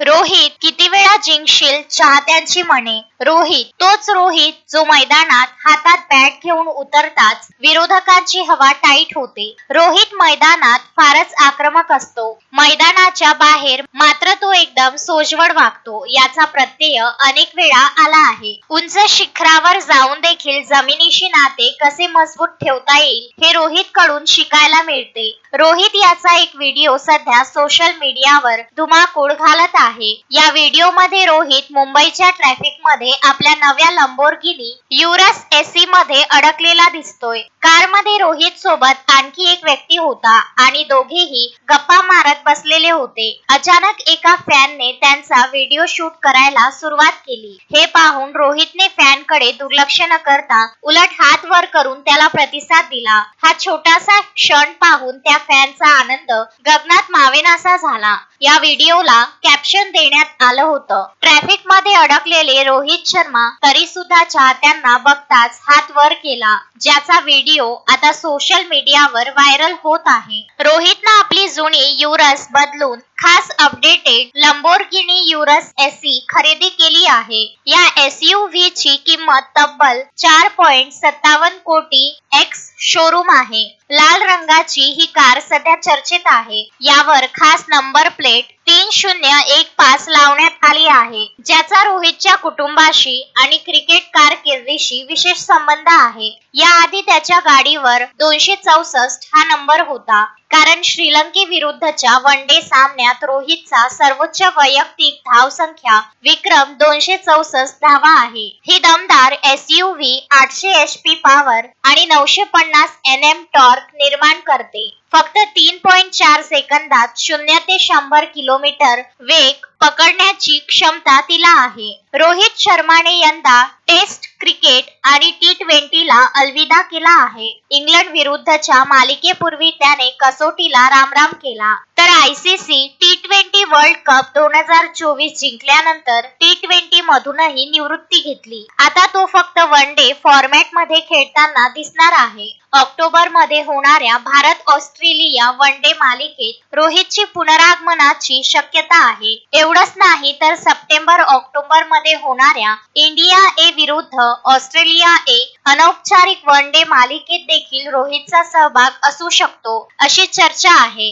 रोहित किती वेळा जिंकशील? चाहत्यांची म्हणे. रोहित तोच रोहित जो मैदानात हातात बॅट घेऊन उतरताच विरोधकांची हवा टाईट होते. रोहित मैदानात फारच आक्रमक असतो. मैदानाच्या बाहेर मात्र तो एकदम सोजवड वागतो याचा प्रत्यय अनेक वेळा आला आहे. उंच शिखरावर जाऊन देखील जमिनीशी नाते कसे मजबूत ठेवता येईल हे रोहित कडून शिकायला मिळते. रोहित याचा एक व्हिडिओ सध्या सोशल मीडियावर धुमाकूळ घालत आहे. या व्हिडिओमध्ये रोहित मुंबईच्या ट्रॅफिकमध्ये आपल्या नव्या लंबोर्गिनी युरस एसी मध्ये अडकलेला दिसतोय. कारमध्ये रोहित सोबत आणखी एक व्यक्ती होता आणि दोघेही गप्पा मारत बसलेले होते. अचानक एका फॅनने त्यांचा व्हिडिओ शूट करायला सुरुवात केली. हे पाहून रोहितने फॅनकडे दुर्लक्ष न करता उलट हात वर करून त्याला प्रतिसाद दिला. हा छोटासा क्षण पाहून त्या फॅनचा आनंद गगनात मावेनासा झाला. या व्हिडिओला कॅप्शन देण्यात आलं होतं. ट्रॅफिकमध्ये अडकलेले रोहित शर्मा तरी सुद्धा चाहत्यांना बघताच हात वर केला ज्याचा व्हिडिओ आता सोशल मीडियावर व्हायरल होत आहे. रोहितनं आपली जुनी युरस बदलून खास अपडेटेड लंबोर्गिनी युरस एसी खरेदी केली आहे. या एसयूव्ही ची किंमत तब्बल चार पॉइंट सत्तावन्न कोटी एक्स शोरूम आहे. लाल रंगाची ही कार सध्या चर्चेत आहे. यावर खास नंबर प्लेट तीन शून्य एक पाच लावण्यात आली आहे. ज्याचा रोहितच्या कुटुंबाशी आणि क्रिकेट कारकिर्दीशी विशेष संबंध आहे. याआधी त्याच्या गाडीवर दोनशे चौसष्ट हा नंबर होता. कारण श्रीलंके विरुद्धच्या वन डे सामन्यात रोहितचा सर्वोच्च वैयक्तिक धावसंख्या विक्रम दोनशे चौसष्ट धावा आहे. ही दमदार एसयूव्ही आठशे एच पी पॉवर आणि नऊशे पन्नास एन एम टॉर्क निर्माण करते. फक्त तीन पॉइंट चार सेकंदात शून्य ते शंभर किलोमीटर वेग पकडण्याची क्षमता तिला आहे. रोहित शर्माने यंदा टेस्ट क्रिकेट आणि टी ट्वेंटीला अलविदा केला आहे. इंग्लंड विरुद्धच्या मालिकेपूर्वी त्याने कसोटीला रामराम केला. ICC T twenty world cup दोन हजार चोवीस जिंकल्यानंतर टी ट्वेंटी मधूनही निवृत्ती घेतली. आता तो फक्त वन डे फॉर्मॅटमध्ये खेळताना दिसणार आहे. ऑक्टोबरमध्ये होणाऱ्या भारत ऑस्ट्रेलिया वन डे मालिकेत रोहितची पुनरागमनाची शक्यता आहे. एवढंच नाही तर सप्टेंबर ऑक्टोबरमध्ये होणाऱ्या इंडिया ए विरुद्ध ऑस्ट्रेलिया ए अनौपचारिक वन डे मालिकेत देखील रोहितचा सहभाग असू शकतो अशी चर्चा आहे.